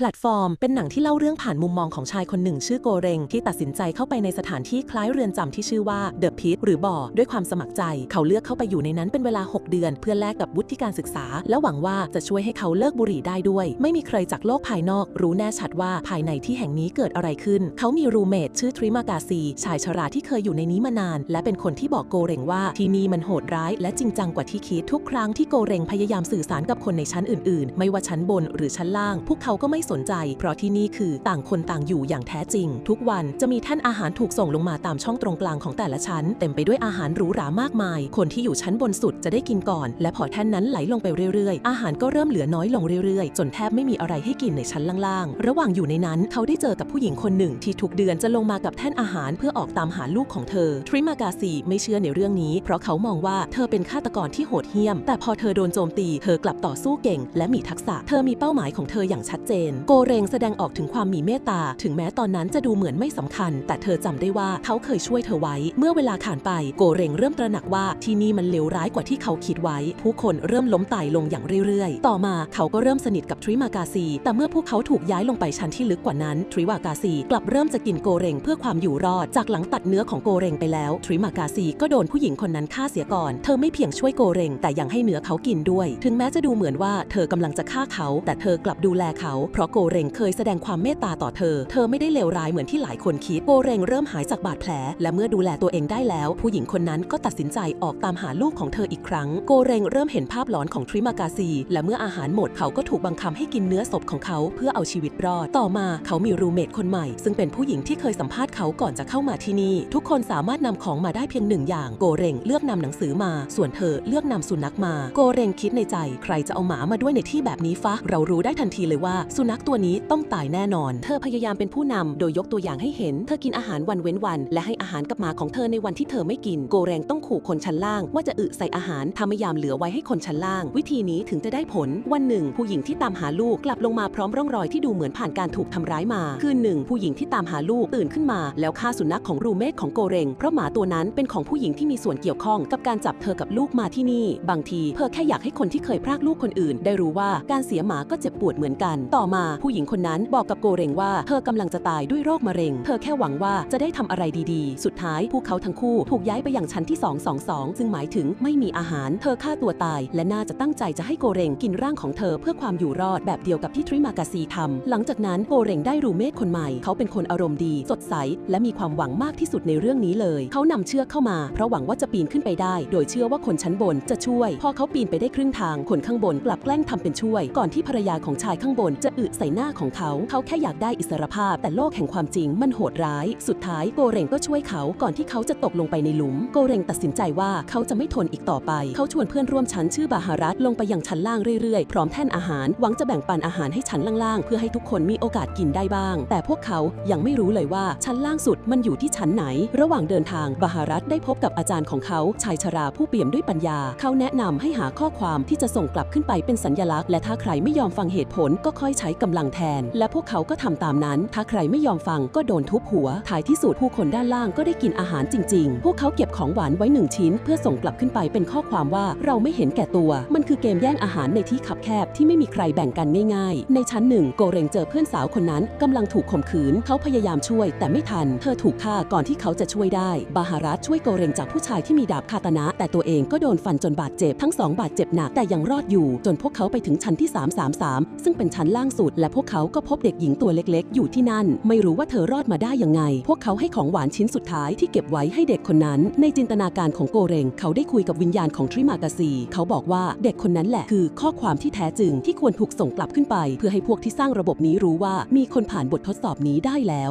พลตฟอร์ม เป็นหนังที่เล่าเรื่องผ่านมุมมองของชายคนหนึ่งชื่อโกเรงที่ตัดสินใจเข้าไปในสถานที่คล้ายเรือนจำที่ชื่อว่าเดอะพิทหรือบ่อด้วยความสมัครใจ เขาเลือกเข้าไปอยู่ในนั้นเป็นเวลา 6 เดือน เพื่อแลกกับวุฒิการศึกษา และหวังว่าจะช่วยให้เขาเลิกบุหรี่ได้ด้วย ไม่มีใครจากโลกภายนอก รู้แน่ชัดว่าภายในที่แห่งนี้เกิดอะไรขึ้น เขามีรูเมทชื่อทริมากาซีชายชราที่เคยอยู่ในนี้มานาน และเป็นคนที่บอกโกเรงว่าที่นี่มันโหดร้าย และจริงจังกว่าที่คิดทุกครั้งที่โกเรงพยายามสื่อสารกับคนในชั้นอื่น ๆ ไม่ว่าชั้นบนหรือชั้นล่าง พวกเขาก็ไม่สนใจ เพราะที่นี่คือต่างคนต่างอยู่อย่างแท้จริง ทุกวันจะมีแท่นอาหารถูกส่งลงมาตามช่องตรงกลางของแต่ละชั้น เต็มไปด้วยอาหารหรูหรามากมาย คนที่อยู่ชั้นบนสุดจะได้กินก่อน และพอแท่นนั้นไหลลงไปเรื่อยๆ อาหารก็เริ่มเหลือน้อยลงเรื่อยๆ จนแทบไม่มีอะไรให้กินในชั้นล่างๆ ระหว่างอยู่ในนั้นเขาได้เจอกับผู้หญิงคนหนึ่ง ที่ทุกเดือนจะลงมากับแท่นอาหารเพื่อออกตามหาลูกของเธอ ทริมากาซีไม่เชื่อในเรื่องนี้ เพราะเขามองว่าเธอเป็นฆาตกรที่โหดเหี้ยม แต่พอเธอโดนโจมตี เธอกลับต่อสู้เก่ง และมีทักษะ เธอมีเป้าหมายของเธออย่างชัดเจนโกเรงแสดงออกถึงความมีเมตตา ถึงแม้ตอนนั้นจะดูเหมือนไม่สำคัญ แต่เธอจำได้ว่าเขาเคยช่วยเธอไว้ เมื่อเวลาผ่านไปโกเรงเริ่มตระหนักว่าที่นี่มันเลวร้ายกว่าที่เขาคิดไว้ ผู้คนเริ่มล้มตายลงอย่างเรื่อยๆ ต่อมาเขาก็เริ่มสนิทกับทริมากาซี แต่เมื่อพวกเขาถูกย้ายลงไปชั้นที่ลึกกว่านั้น ทริวากาซีกลับเริ่มจะกินโกเรงเพื่อความอยู่รอด จากหลังตัดเนื้อของโกเรงไปแล้ว ทริมากาซีก็โดนผู้หญิงคนนั้นฆ่าเสียก่อน เธอไม่เพียงช่วยโกเรง แต่ยังให้เนื้อเขากินด้วย ถึงแม้จะดูเหมือนว่าเธอกำลังจะฆ่าเขา แต่เธอกลับดูแลเขาเพราะโกเรงเคยแสดงความเมตตาต่อเธอ เธอไม่ได้เลวร้ายเหมือนที่หลายคนคิด โกเรงเริ่มหายจากบาดแผล และเมื่อดูแลตัวเองได้แล้ว ผู้หญิงคนนั้นก็ตัดสินใจออกตามหาลูกของเธออีกครั้ง โกเรงเริ่มเห็นภาพหลอนของทริมากาซี และเมื่ออาหารหมดเขาก็ถูกบังคับให้กินเนื้อศพของเขาเพื่อเอาชีวิตรอด ต่อมาเขามีรูเมทคนใหม่ ซึ่งเป็นผู้หญิงที่เคยสัมภาษณ์เขาก่อนจะเข้ามาที่นี่ ทุกคนสามารถนำของมาได้เพียงหนึ่งอย่าง โกเรงเลือกนำหนังสือมา ส่วนเธอเลือกนำสุนัขมา โกเรงคิดในใจ ใครจะเอาหมามาด้วยในที่แบบนี้ฟะ เรารู้ได้ทันทีเลยว่าสุนัขตัวนี้ต้องตายแน่นอน เธอพยายามเป็นผู้นำโดยยกตัวอย่างให้เห็น เธอกินอาหารวันเว้นวัน และให้อาหารกับหมาของเธอในวันที่เธอไม่กิน โกเรงต้องขู่คนชั้นล่าง ว่าจะอึใส่อาหารถ้าไม่ยามเหลือไว้ให้คนชั้นล่าง วิธีนี้ถึงจะได้ผล วันหนึ่ง ผู้หญิงที่ตามหาลูกกลับลงมาพร้อมร่องรอยที่ดูเหมือนผ่านการถูกทำร้ายมา คืนหนึ่งผู้หญิงที่ตามหาลูกตื่นขึ้นมา แล้วฆ่าสุนัขของรูเมทของโกเรงเพราะหมาตัวนั้นเป็นของผู้หญิงที่มีส่วนเกี่ยวข้องกับการจับเธอกับลูกมาที่นี่ บางทีเธอแค่อยากให้คนที่เคยพรากลูกคนอื่น ได้รู้ว่าการเสียหมาก็เจ็บปวดเหมือนกัน ต่อมาผู้หญิงคนนั้นบอกกับโกเรงว่า เธอกำลังจะตายด้วยโรคมะเร็ง เธอแค่หวังว่าจะได้ทำอะไรดีๆ สุดท้ายพวกเขาทั้งคู่ถูกย้ายไปอยังชั้นที่ 222 ซึ่งหมายถึงไม่มีอาหาร เธอฆ่าตัวตาย และน่าจะตั้งใจจะให้โกเรงกินร่างของเธอเพื่อความอยู่รอดแบบเดียวกับที่ทริมากาซีทำหลังจากนั้นโกเรงได้รูเมทคนใหม่ เขาเป็นคนอารมณ์ดี สดใส และมีความหวังมากที่สุดในเรื่องนี้เลย เขานำเชือกเข้ามา เพราะหวังว่าจะปีนขึ้นไปได้ โดยเชื่อว่าคนชั้นบนจะช่วย พอเขาปีนไปได้ครึ่งทางคนข้างบนกลับแกล้งทำเป็นช่วย ก่อนที่ภรรยาของชายข้างบนจะอึใส่หน้าของเขา เขาแค่อยากได้อิสรภาพ แต่โลกแห่งความจริงมันโหดร้าย สุดท้ายโกเรงก็ช่วยเขาก่อนที่เขาจะตกลงไปในหลุม โกเรงตัดสินใจว่าเขาจะไม่ทนอีกต่อไป เขาชวนเพื่อนร่วมชั้นชื่อบาฮารัตลงไปยังชั้นล่างเรื่อยๆ พร้อมแท่นอาหาร หวังจะแบ่งปันอาหารให้ชั้นล่างๆ เพื่อให้ทุกคนมีโอกาสกินได้บ้าง แต่พวกเขายังไม่รู้เลยว่าชั้นล่างสุดมันอยู่ที่ชั้นไหน ระหว่างเดินทางบาฮารัตได้พบกับอาจารย์ของเขา ชายชราผู้เปี่ยมด้วยปัญญา เขาแนะนำให้หาข้อความที่จะส่งกลับขึ้นไปเป็นสัญญลักษณ์ และถ้าใครไม่ยอมฟังเหตุผลก็ค่อยใช้กำลังแทน และพวกเขาก็ทำตามนั้น ถ้าใครไม่ยอมฟังก็โดนทุบหัว ท้ายที่สุดผู้คนด้านล่างก็ได้กินอาหารจริง ๆ พวกเขาเก็บของหวานไว้หนึ่งชิ้น เพื่อส่งกลับขึ้นไปเป็นข้อความว่าเราไม่เห็นแก่ตัว มันคือเกมแย่งอาหารในที่คับแคบที่ไม่มีใครแบ่งกันง่ายๆ ในชั้นหนึ่งโกเรงเจอเพื่อนสาวคนนั้นกำลังถูกข่มขืน เขาพยายามช่วย แต่ไม่ทัน เธอถูกฆ่าก่อนที่เขาจะช่วยได้ บาฮารัตช่วยโกเรงจากผู้ชายที่มีดาบคาตานะ แต่ตัวเองก็โดนฟันจนบาดเจ็บทั้งสองบาดเจ็บหนักแต่ยังรอดอยู่ จนพวกเขาไปถึงชั้นที่ 333 ซึ่งเป็นชั้นล่างสุด และพวกเขาก็พบเด็กหญิงตัวเล็กๆ อยู่ที่นั่น ไม่รู้ว่าเธอรอดมาได้ยังไง พวกเขาให้ของหวานชิ้นสุดท้ายที่เก็บไว้ให้เด็กคนนั้น ในจินตนาการของโกเรงเขาได้คุยกับวิญญาณของทริมากาซี เขาบอกว่าเด็กคนนั้นแหละคือข้อความที่แท้จริงที่ควรถูกส่งกลับขึ้นไป เพื่อให้พวกที่สร้างระบบนี้รู้ว่ามีคนผ่านบททดสอบนี้ได้แล้ว